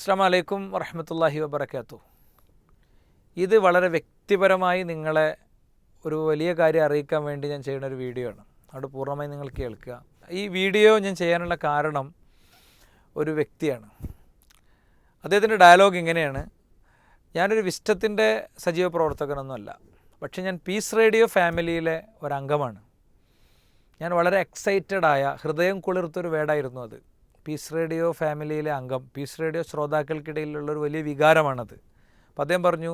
അസ്സാം വലൈക്കും വറഹമത്തല്ലാഹി വബർക്കാത്തു ഇത് വളരെ വ്യക്തിപരമായി നിങ്ങളെ ഒരു വലിയ കാര്യം അറിയിക്കാൻ വേണ്ടി ഞാൻ ചെയ്യുന്ന ഒരു വീഡിയോ ആണ്. അവിടെ പൂർണമായി നിങ്ങൾ കേൾക്കുക. ഈ വീഡിയോ ഞാൻ ചെയ്യാനുള്ള കാരണം ഒരു വ്യക്തിയാണ്. അദ്ദേഹത്തിന്റെ ഡയലോഗ് ഇങ്ങനെയാണ്. ഞാനൊരു വിസ്റ്റത്തിന്റെ സജീവ പ്രവർത്തകനൊന്നുമല്ല. പക്ഷേ ഞാൻ പീസ് റേഡിയോ ഫാമിലിയിലെ ഒരംഗമാണ് ഞാൻ വളരെ എക്സൈറ്റഡായ ഹൃദയം കുളിർത്തൊരു വേടായിരുന്നു അത്. പീസ് റേഡിയോ ഫാമിലിയിലെ അംഗം. പീസ് റേഡിയോ ശ്രോതാക്കൾക്കിടയിലുള്ള ഒരു വലിയ വികാരമാണത്. അപ്പോൾ അദ്ദേഹം പറഞ്ഞു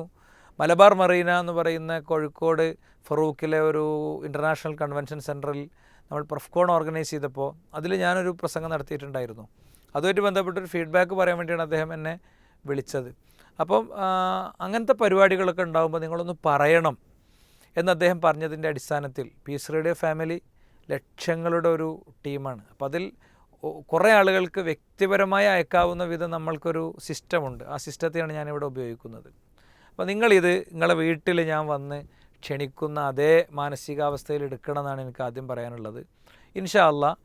മലബാർ മറീന എന്ന് പറയുന്ന കോഴിക്കോട് ഫറൂഖിലെ ഒരു ഇന്റർനാഷണൽ കൺവെൻഷൻ സെന്ററിൽ നമ്മൾ പ്രഫ്കോൺ ഓർഗനൈസ് ചെയ്തപ്പോൾ അതിൽ ഞാനൊരു പ്രസംഗം നടത്തിയിട്ടുണ്ടായിരുന്നു. അതുമായിട്ട് ബന്ധപ്പെട്ടൊരു ഫീഡ്ബാക്ക് പറയാൻ വേണ്ടിയാണ് അദ്ദേഹം എന്നെ വിളിച്ചത്. അപ്പം അങ്ങനത്തെ പരിപാടികളൊക്കെ ഉണ്ടാകുമ്പോൾ നിങ്ങളൊന്ന് പറയണം എന്ന് അദ്ദേഹം പറഞ്ഞതിന്റെ അടിസ്ഥാനത്തിൽ പീസ് റേഡിയോ ഫാമിലി ലക്ഷങ്ങളുടെ ഒരു ടീമാണ് അപ്പോൾ അതിൽ കുറേ ആളുകൾക്ക് വ്യക്തിപരമായി അയക്കാവുന്ന വിധം നമ്മൾക്കൊരു സിസ്റ്റമുണ്ട്. ആ സിസ്റ്റത്തെയാണ് ഞാനിവിടെ ഉപയോഗിക്കുന്നത്. അപ്പോൾ നിങ്ങളിത് നിങ്ങളെ വീട്ടിൽ ഞാൻ വന്ന് ക്ഷണിക്കുന്ന അതേ മാനസികാവസ്ഥയിൽ എടുക്കണം എന്നാണ് എനിക്ക് ആദ്യം പറയാനുള്ളത്. ഇൻഷാ അല്ലാ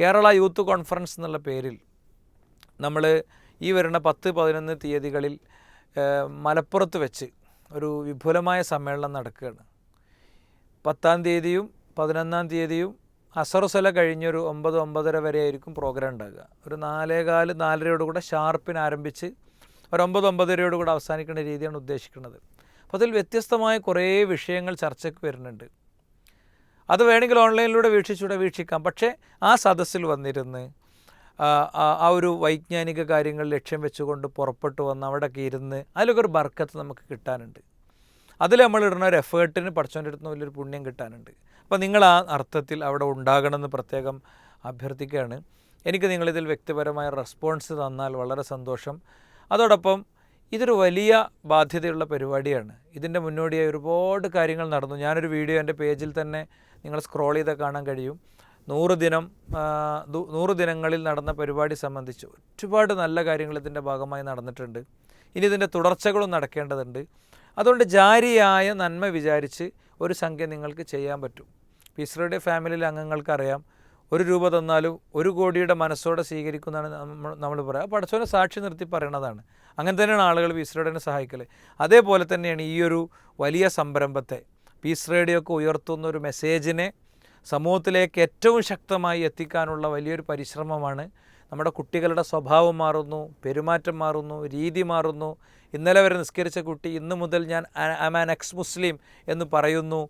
കേരള യൂത്ത് കോൺഫറൻസ് എന്നുള്ള പേരിൽ നമ്മൾ ഈ വരുന്ന പത്ത് പതിനൊന്ന് തീയതികളിൽ മലപ്പുറത്ത് വെച്ച് ഒരു വിപുലമായ സമ്മേളനം നടക്കുകയാണ്. പത്താം തീയതിയും പതിനൊന്നാം തീയതിയും അസറുസല കഴിഞ്ഞൊരു ഒമ്പത് ഒമ്പതര വരെ ആയിരിക്കും പ്രോഗ്രാം ഉണ്ടാകുക ഒരു നാലേകാൽ നാലരയോട് കൂടെ ഷാർപ്പിന് ആരംഭിച്ച് ഒരു ഒമ്പത് ഒമ്പതരയോട് കൂടെ അവസാനിക്കുന്ന രീതിയാണ് ഉദ്ദേശിക്കുന്നത്. അപ്പോൾ അതിൽ വ്യത്യസ്തമായ കുറേ വിഷയങ്ങൾ ചർച്ചയ്ക്ക് വരുന്നുണ്ട്. അത് വേണമെങ്കിൽ ഓൺലൈനിലൂടെ വീക്ഷിച്ചൂടെ വീക്ഷിക്കാം. പക്ഷേ ആ സദസ്സിൽ വന്നിരുന്ന് ആ, ഒരു വൈജ്ഞാനിക കാര്യങ്ങൾ ലക്ഷ്യം വെച്ചുകൊണ്ട് പുറപ്പെട്ടു വന്ന് അവിടെയൊക്കെ ഇരുന്ന് അതിലൊക്കെ ഒരു ബർക്കത്ത് നമുക്ക് കിട്ടാനുണ്ട്. അതിൽ നമ്മൾ ഇടുന്ന ഒരു എഫേർട്ടിന് പഠിച്ചോന്റെ വലിയൊരു പുണ്യം കിട്ടാനുണ്ട്. അപ്പോൾ നിങ്ങൾ ആ അർത്ഥത്തിൽ അവിടെ ഉണ്ടാകണമെന്ന് പ്രത്യേകം അഭ്യർത്ഥിക്കുകയാണ്. എനിക്ക് നിങ്ങളിതിൽ വ്യക്തിപരമായ റെസ്പോൺസ് തന്നാൽ വളരെ സന്തോഷം. അതോടൊപ്പം ഇതൊരു വലിയ ബാധ്യതയുള്ള പരിപാടിയാണ്. ഇതിന്റെ മുന്നോടിയായി ഒരുപാട് കാര്യങ്ങൾ നടന്നു. ഞാനൊരു വീഡിയോ എന്റെ പേജിൽ തന്നെ നിങ്ങൾ സ്ക്രോൾ ചെയ്താൽ കാണാൻ കഴിയും. നൂറ് ദിനം നൂറ് ദിനങ്ങളിൽ നടന്ന പരിപാടി സംബന്ധിച്ച് ഒരുപാട് നല്ല കാര്യങ്ങൾ ഇതിന്റെ ഭാഗമായി നടന്നിട്ടുണ്ട്. ഇനി ഇതിന്റെ തുടർച്ചകളും നടക്കേണ്ടതുണ്ട്. അതുകൊണ്ട് ജാരിയായ നന്മ വിചാരിച്ച് ഒരു സംഖ്യ നിങ്ങൾക്ക് ചെയ്യാൻ പറ്റും. പീസ്രയുടെ ഫാമിലിയിലെ അംഗങ്ങൾക്കറിയാം. ഒരു രൂപ തന്നാലും ഒരു കോടിയുടെ മനസ്സോടെ സ്വീകരിക്കുന്നതാണ് നമ്മൾ നമ്മൾ പറയുക. പടച്ചോനെ സാക്ഷി നിർത്തി പറയണതാണ്. അങ്ങനെ തന്നെയാണ് ആളുകൾ പീസ് റേഡിയോനെ സഹായിക്കൽ അതേപോലെ തന്നെയാണ് ഈ ഒരു വലിയ സംരംഭത്തെ പീസ് റേഡിയോക്ക് ഉയർത്തുന്ന ഒരു മെസ്സേജിനെ സമൂഹത്തിലേക്ക് ഏറ്റവും ശക്തമായി എത്തിക്കാനുള്ള വലിയൊരു പരിശ്രമമാണ്. നമ്മുടെ കുട്ടികളുടെ സ്വഭാവം മാറുന്നു പെരുമാറ്റം മാറുന്നു രീതി മാറുന്നു. ഇന്നലെ വരെ നിസ്കരിച്ച കുട്ടി ഇന്ന് മുതൽ ഞാൻ I am an ex Muslim എന്ന് പറയുന്നു.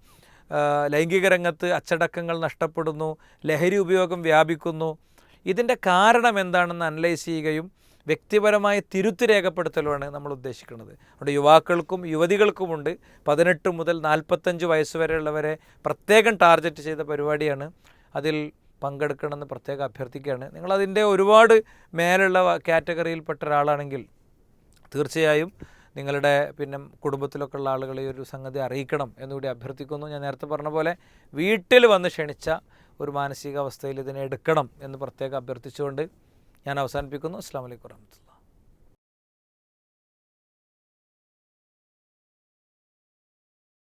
ലൈംഗിക രംഗത്ത് അച്ചടക്കങ്ങൾ നഷ്ടപ്പെടുന്നു ലഹരി ഉപയോഗം വ്യാപിക്കുന്നു. ഇതിന്റെ കാരണം എന്താണെന്ന് അനലൈസ് ചെയ്യുകയും വ്യക്തിപരമായ തിരുത്ത് രേഖപ്പെടുത്തലുമാണ് നമ്മൾ ഉദ്ദേശിക്കുന്നത്. അവിടെ യുവാക്കൾക്കും യുവതികൾക്കുമുണ്ട്. പതിനെട്ട് മുതൽ നാൽപ്പത്തഞ്ച് വയസ്സ് വരെയുള്ളവരെ പ്രത്യേകം ടാർഗറ്റ് ചെയ്ത പരിപാടിയാണ്. അതിൽ പങ്കെടുക്കണമെന്ന് പ്രത്യേകം അഭ്യർത്ഥിക്കുകയാണ്. നിങ്ങളതിന്റെ ഒരുപാട് മേലുള്ള കാറ്റഗറിയിൽപ്പെട്ട ഒരാളാണെങ്കിൽ തീർച്ചയായും നിങ്ങളുടെ പിന്നെ കുടുംബത്തിലൊക്കെ ഉള്ള ആളുകളെ ഒരു സംഗതി അറിയിക്കണം എന്നുകൂടി അഭ്യർത്ഥിക്കുന്നു. ഞാൻ നേരത്തെ പറഞ്ഞ പോലെ വീട്ടിൽ വന്ന് ക്ഷണിച്ച ഒരു മാനസികാവസ്ഥയിൽ ഇതിനെ എടുക്കണം എന്ന് പ്രത്യേകം അഭ്യർത്ഥിച്ചുകൊണ്ട് ഞാൻ അവസാനിപ്പിക്കുന്നു. അസ്സാം വലൈക്കും warahmatullahi